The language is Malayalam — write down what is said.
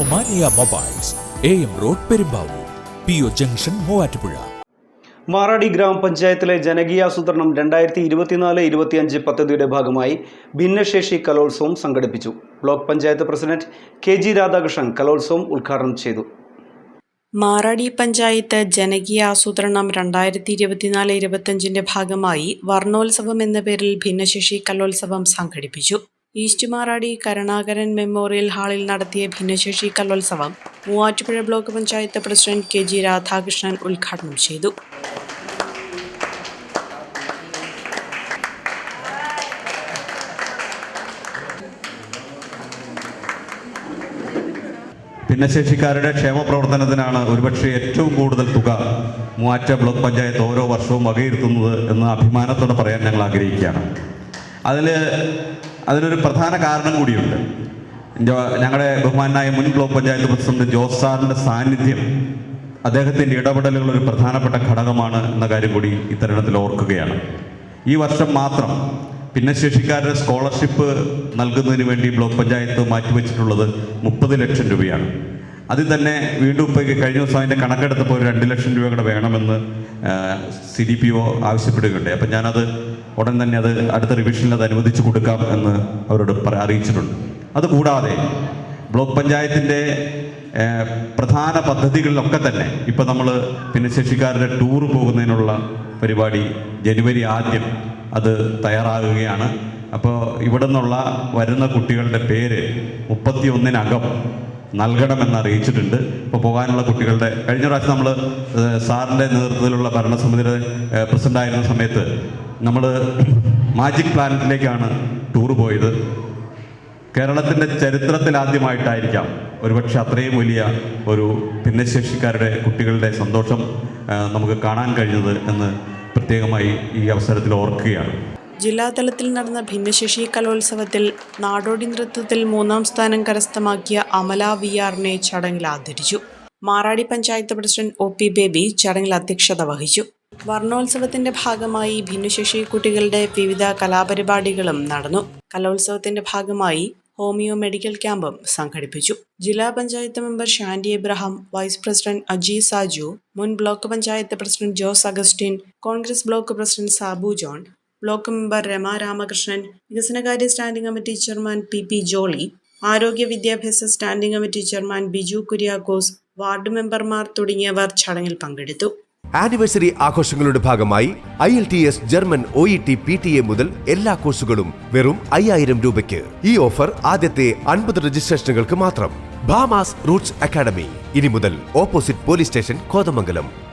Omania mobiles A M road Perumbavoor P O junction Muvattupuzha. Maradi ഗ്രാമപഞ്ചായത്തിലെ ജനകീയാസൂത്രണം രണ്ടായിരത്തി ഇരുപത്തിനാല് ഇരുപത്തിയഞ്ച് പദ്ധതിയുടെ ഭാഗമായി ഭിന്നശേഷി കലോത്സവം സംഘടിപ്പിച്ചു. Block panchayat president K G Radhakrishnan കലോത്സവം ഉദ്ഘാടനം ചെയ്തു. മാറാടി പഞ്ചായത്ത് ജനകീയ ആസൂത്രണം രണ്ടായിരത്തി ഇരുപത്തിനാല് ഇരുപത്തഞ്ചിന്റെ ഭാഗമായി വർണോത്സവം എന്ന പേരിൽ ഭിന്നശേഷി കലോത്സവം സംഘടിപ്പിച്ചു. ഈസ്റ്റ് മാറാടി കരുണാകരൻ മെമ്മോറിയൽ ഹാളിൽ നടത്തിയ ഭിന്നശേഷി കലോത്സവം Muvattupuzha block panchayat president K G Radhakrishnan ഉദ്ഘാടനം ചെയ്തു. ഭിന്നശേഷിക്കാരുടെ ക്ഷേമ പ്രവർത്തനത്തിനാണ് ഒരുപക്ഷെ ഏറ്റവും കൂടുതൽ തുക മൂവാറ്റ ബ്ലോക്ക് പഞ്ചായത്ത് ഓരോ വർഷവും വകയിരുത്തുന്നത് എന്ന് അഭിമാനത്തോടെ പറയാൻ ഞങ്ങൾ ആഗ്രഹിക്കുകയാണ്. അതിൽ അതിനൊരു പ്രധാന കാരണം കൂടിയുണ്ട്. ഞങ്ങളുടെ ബഹുമാനായ മുൻ ബ്ലോക്ക് പഞ്ചായത്ത് പ്രസിഡന്റ് ജോസ് സാറിന്റെ സാന്നിധ്യം അദ്ദേഹത്തിന്റെ ഇടപെടലുകൾ ഒരു പ്രധാനപ്പെട്ട ഘടകമാണ് എന്ന കാര്യം കൂടി ഇത്തരണത്തിൽ ഓർക്കുകയാണ്. ഈ വർഷം മാത്രം ഭിന്നശേഷിക്കാരുടെ സ്കോളർഷിപ്പ് നൽകുന്നതിന് വേണ്ടി ബ്ലോക്ക് പഞ്ചായത്ത് മാറ്റിവെച്ചിട്ടുള്ളത് മുപ്പത് ലക്ഷം രൂപയാണ്. അതിൽ തന്നെ വീണ്ടും ഇപ്പോൾ കഴിഞ്ഞ ദിവസം അതിന്റെ കണക്കെടുത്തപ്പോൾ ഒരു രണ്ട് ലക്ഷം രൂപ കൂടെ വേണമെന്ന് സി ഡി പി ഒ ആവശ്യപ്പെടുകയുണ്ടായി. അപ്പം ഞാനത് ഉടൻ തന്നെ അത് അടുത്ത റിവിഷനിൽ അത് അനുവദിച്ചു കൊടുക്കാം എന്ന് അവരോട് അറിയിച്ചിട്ടുണ്ട്. അതുകൂടാതെ ബ്ലോക്ക് പഞ്ചായത്തിന്റെ പ്രധാന പദ്ധതികളിലൊക്കെ തന്നെ ഇപ്പം നമ്മൾ ഭിന്നശേഷിക്കാരുടെ ടൂർ പോകുന്നതിനുള്ള പരിപാടി ജനുവരി ആദ്യം അത് തയ്യാറാകുകയാണ്. അപ്പോൾ ഇവിടെ നിന്നുള്ള വരുന്ന കുട്ടികളുടെ പേര് മുപ്പത്തി ഒന്നിനകം നൽകണമെന്ന് അറിയിച്ചിട്ടുണ്ട് ഇപ്പോൾ പോകാനുള്ള കുട്ടികളുടെ കഴിഞ്ഞ പ്രാവശ്യം നമ്മൾ സാറിന്റെ നേതൃത്വത്തിലുള്ള ഭരണസമിതിയുടെ പ്രസിഡന്റായിരുന്ന സമയത്ത് നമ്മൾ മാജിക് പ്ലാനറ്റിലേക്കാണ് ടൂർ പോയത്. കേരളത്തിന്റെ ചരിത്രത്തിലാദ്യമായിട്ടായിരിക്കാം ഒരുപക്ഷെ അത്രയും വലിയ ഒരു ഭിന്നശേഷിക്കാരുടെ കുട്ടികളുടെ സന്തോഷം നമുക്ക് കാണാൻ കഴിഞ്ഞത് എന്ന് പ്രത്യേകമായി ഈ അവസരത്തിൽ ഓർക്കുകയാണ്. ജില്ലാതലത്തിൽ നടന്ന ഭിന്നശേഷി കലോത്സവത്തിൽ നാടോടി നൃത്തത്തിൽ മൂന്നാം സ്ഥാനം കരസ്ഥമാക്കിയ അമല വി ആറിനെ ചടങ്ങിൽ ആദരിച്ചു. Maradi panchayat president O P Baby ചടങ്ങിൽ അധ്യക്ഷത വഹിച്ചു. വർണോത്സവത്തിന്റെ ഭാഗമായി ഭിന്നശേഷി കുട്ടികളുടെ വിവിധ കലാപരിപാടികളും നടന്നു. കലോത്സവത്തിന്റെ ഭാഗമായി ഹോമിയോ മെഡിക്കൽ ക്യാമ്പും സംഘടിപ്പിച്ചു. ജില്ലാ panchayat member Shandy Abraham vice president Aji Saju മുൻ block panchayat president Jose Augustine Congress block president Sabu John block member Rama Ramakrishnan വികസനകാര്യ standing committee chairman P P Jolly ആരോഗ്യ വിദ്യാഭ്യാസ standing committee chairman Biju Kuriakose ward മെമ്പർമാർ തുടങ്ങിയവർ ചടങ്ങിൽ പങ്കെടുത്തു. ആനിവേഴ്സറി ആഘോഷങ്ങളുടെ ഭാഗമായി I L T S German O E T P T E മുതൽ എല്ലാ കോഴ്സുകളും വെറും അയ്യായിരം രൂപയ്ക്ക്. ഈ ഓഫർ ആദ്യത്തെ അൻപത് രജിസ്ട്രേഷനുകൾക്ക് മാത്രം. Bhamas roots academy. ഇനി മുതൽ ഓപ്പോസിറ്റ് പോലീസ് സ്റ്റേഷൻ കോതമംഗലം.